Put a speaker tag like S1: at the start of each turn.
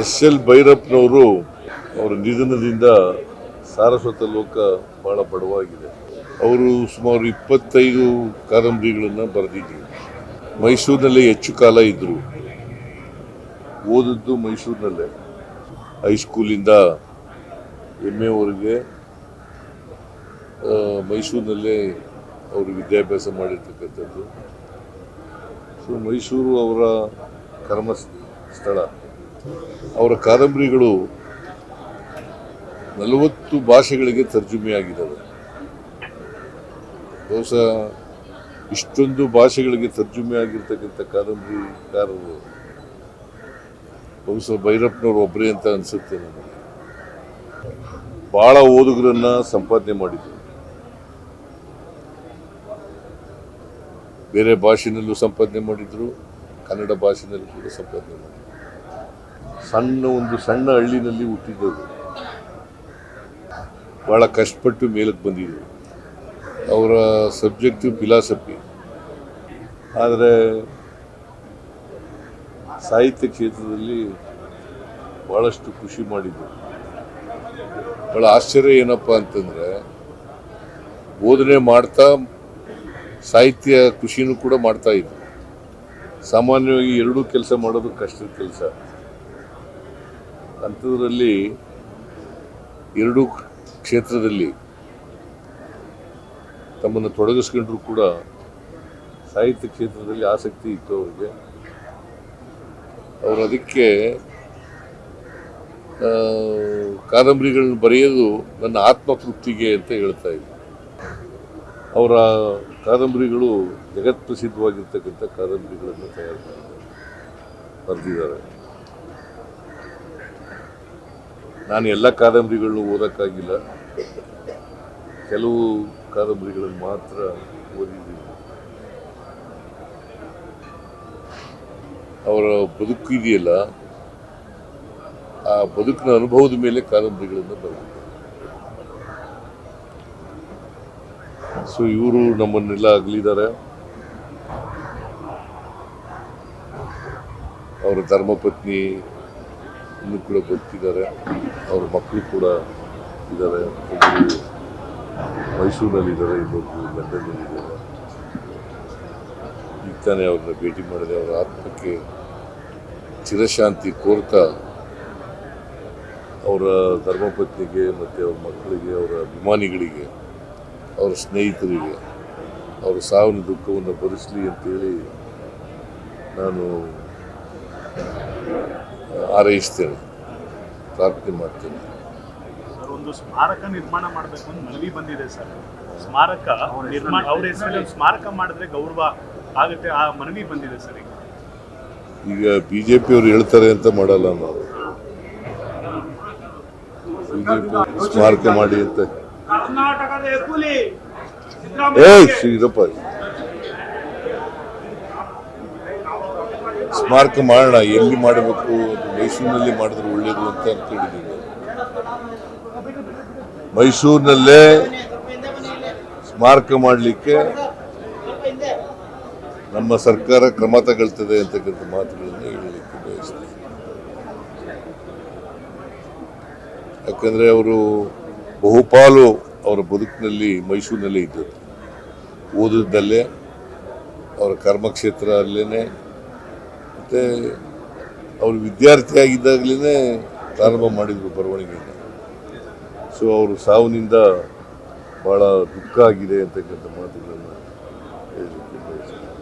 S1: S L ಭೈರಪ್ಪನವರು ಅವರ ನಿಧನದಿಂದ ಸಾರಸ್ವತ ಲೋಕ ಬಹಳ ಬಡವಾಗಿದೆ. ಅವರು ಸುಮಾರು ಇಪ್ಪತ್ತೈದು ಕಾದಂಬರಿಗಳನ್ನು ಬರೆದಿದ್ರು. ಮೈಸೂರಿನಲ್ಲೇ ಹೆಚ್ಚು ಕಾಲ ಇದ್ದರು ಓದಿದ್ದು ಮೈಸೂರಿನಲ್ಲೇ. ಹೈಸ್ಕೂಲಿಂದ ಎಂ ಎವರೆಗೆ ಮೈಸೂರಿನಲ್ಲೇ ಅವರು ವಿದ್ಯಾಭ್ಯಾಸ ಮಾಡಿರ್ತಕ್ಕಂಥದ್ದು. ಸೊ ಮೈಸೂರು ಅವರ ಕರ್ಮ ಸ್ಥಳ ಅವರ ಕಾದಂಬರಿಗಳು ನಲವತ್ತು ಭಾಷೆಗಳಿಗೆ ತರ್ಜುಮೆಯಾಗಿದ್ದಾವೆ. ಬಹುಶಃ ಇಷ್ಟೊಂದು ಭಾಷೆಗಳಿಗೆ ತರ್ಜುಮೆ ಆಗಿರ್ತಕ್ಕಂಥ ಕಾದಂಬರಿಕಾರರು ಬಹುಶಃ ಭೈರಪ್ಪನವರು ಒಬ್ಬರೇ ಅಂತ ಅನಿಸುತ್ತೆ ನನಗೆ ಭಾಳ ಓದುಗರನ್ನ ಸಂಪಾದನೆ ಮಾಡಿದ್ರು. ಬೇರೆ ಭಾಷೆನಲ್ಲೂ ಸಂಪಾದನೆ ಮಾಡಿದ್ರು, ಕನ್ನಡ ಭಾಷೆನಲ್ಲೂ ಕೂಡ ಸಂಪಾದನೆ ಮಾಡಿದ್ರು. ಸಣ್ಣ ಒಂದು ಸಣ್ಣ ಹಳ್ಳಿನಲ್ಲಿ ಹುಟ್ಟಿದ್ದವರು. ಭಾಳ ಕಷ್ಟಪಟ್ಟು ಮೇಲಕ್ಕೆ ಬಂದಿದ್ದರು ಅವರ ಸಬ್ಜೆಕ್ಟಿವ್ ಫಿಲಾಸಫಿ. ಆದರೆ ಸಾಹಿತ್ಯ ಕ್ಷೇತ್ರದಲ್ಲಿ ಭಾಳಷ್ಟು ಖುಷಿ ಮಾಡಿದ್ದರು ಭಾಳ ಆಶ್ಚರ್ಯ ಏನಪ್ಪ ಅಂತಂದರೆ, ಬೋಧನೆ ಮಾಡ್ತಾ ಸಾಹಿತ್ಯ ಕೃಷಿನೂ ಕೂಡ ಮಾಡ್ತಾ ಇದ್ರು. ಸಾಮಾನ್ಯವಾಗಿ ಎರಡೂ ಕೆಲಸ ಮಾಡೋದು ಕಷ್ಟದ ಕೆಲಸ. ಅಂಥದ್ರಲ್ಲಿ ಎರಡೂ ಕ್ಷೇತ್ರದಲ್ಲಿ ತಮ್ಮನ್ನು ತೊಡಗಿಸ್ಕೊಂಡ್ರೂ ಕೂಡ ಸಾಹಿತ್ಯ ಕ್ಷೇತ್ರದಲ್ಲಿ ಆಸಕ್ತಿ ಇತ್ತು ಅವರಿಗೆ. ಅವರು ಅದಕ್ಕೆ ಕಾದಂಬರಿಗಳನ್ನ ಬರೆಯೋದು ನನ್ನ ಆತ್ಮತೃಪ್ತಿಗೆ ಅಂತ ಹೇಳ್ತಾ ಇದ್ರು. ಅವರ ಕಾದಂಬರಿಗಳು ಜಗತ್ಪ್ರಸಿದ್ಧವಾಗಿರ್ತಕ್ಕಂಥ ಕಾದಂಬರಿಗಳನ್ನು ತಯಾರು ಬರೆದಿದ್ದಾರೆ. ನಾನು ಎಲ್ಲ ಕಾದಂಬರಿಗಳನ್ನು ಓದೋಕ್ಕಾಗಿಲ್ಲ. ಕೆಲವು ಕಾದಂಬರಿಗಳನ್ನು ಮಾತ್ರ ಓದಿದ್ದೀನಿ. ಅವರ ಬದುಕು ಇದೆಯಲ್ಲ, ಆ ಬದುಕಿನ ಅನುಭವದ ಮೇಲೆ ಕಾದಂಬರಿಗಳನ್ನು ಬರೆದಿದ್ದಾರೆ. ಸೊ ಇವರು ನಮ್ಮನ್ನೆಲ್ಲ ಅಗಲಿದ್ದಾರೆ. ಅವರ ಧರ್ಮಪತ್ನಿ ಇನ್ನೂ ಕೂಡ ಬದುಕಿದ್ದಾರೆ ಅವ್ರ ಮಕ್ಕಳು ಕೂಡ ಇದ್ದಾರೆ. ಒಬ್ಬರು ಮೈಸೂರಿನಲ್ಲಿದ್ದಾರೆ ಇನ್ನೊಬ್ಬರು ಲಂಡನ್ನಲ್ಲಿದ್ದಾರೆ ಈಗ ತಾನೇ ಅವ್ರನ್ನ ಭೇಟಿ ಮಾಡಿದೆ. ಅವರ ಆತ್ಮಕ್ಕೆ ಚಿರಶಾಂತಿ ಕೋರ್ತಾ ಅವರ ಧರ್ಮಪತ್ನಿಗೆ ಮತ್ತು ಅವ್ರ ಮಕ್ಕಳಿಗೆ, ಅವರ ಅಭಿಮಾನಿಗಳಿಗೆ, ಅವರ ಸ್ನೇಹಿತರಿಗೆ, ಅವರ ಸಾವಿನ ದುಃಖವನ್ನು ಭರಿಸಲಿ ಅಂತೇಳಿ ನಾನು ಹಾರೈಸ್ತೇನೆ. ಪ್ರಾರ್ಥನೆ ಮಾಡ್ತೇನೆ.
S2: ಸರ್ ಒಂದು ಸ್ಮಾರಕ ನಿರ್ಮಾಣ ಮಾಡಬೇಕು ಅಂತ ಮನವಿ ಬಂದಿದೆ ಸರ್. ಸ್ಮಾರಕ ನಿರ್ಮಾಣ ಅವ್ರ ಹೆಸರಲ್ಲಿ ಸ್ಮಾರಕ ಮಾಡಿದ್ರೆ ಗೌರವ ಆಗುತ್ತೆ ಆ ಮನವಿ ಬಂದಿದೆ ಸರ್ ಈಗ.
S1: ಈಗ ಬಿ ಜೆ ಪಿಯವರು ಹೇಳ್ತಾರೆ ಅಂತ ಮಾಡಲ್ಲ ನಾವು. ಬಿ ಜೆ ಪಿ ಸ್ಮಾರಕ ಮಾಡಿ ಅಂತ. ಏಯ್ ಶ್ರೀರಪ್ಪ ಸ್ಮಾರಕ ಮಾಡೋಣ, ಎಲ್ಲಿ ಮಾಡಬೇಕು, ಮೈಸೂರಿನಲ್ಲಿ ಮಾಡಿದ್ರೆ ಒಳ್ಳೇದು ಅಂತ ಕೇಳಿದ್ದೀವಿ ಮೈಸೂರಿನಲ್ಲೇ ಸ್ಮಾರಕ ಮಾಡಲಿಕ್ಕೆ ನಮ್ಮ ಸರ್ಕಾರ ಕ್ರಮ ತಗೊಳ್ತದೆ ಅಂತಕ್ಕಂಥ ಮಾತುಗಳನ್ನು ಹೇಳಲಿಕ್ಕೆ ಬಯಸ್ತೀನಿ. ಯಾಕಂದರೆ ಅವರು ಬಹುಪಾಲು ಅವರ ಬದುಕಿನಲ್ಲಿ ಮೈಸೂರಿನಲ್ಲೇ ಇದ್ದರು ಓದಿದ್ದಲ್ಲೇ, ಅವರ ಕರ್ಮಕ್ಷೇತ್ರ ಅಲ್ಲೇ ಮತ್ತು ಅವರು ವಿದ್ಯಾರ್ಥಿಯಾಗಿದ್ದಾಗಲೇ ಪ್ರಾರಂಭ ಮಾಡಿದರು ಬರವಣಿಗೆಯನ್ನು ಸೊ ಅವರು ಸಾವಿನಿಂದ ಭಾಳ ದುಃಖ ಆಗಿದೆ ಅಂತಕ್ಕಂಥ ಮಾತುಗಳನ್ನು ಹೇಳಲಿಕ್ಕೆ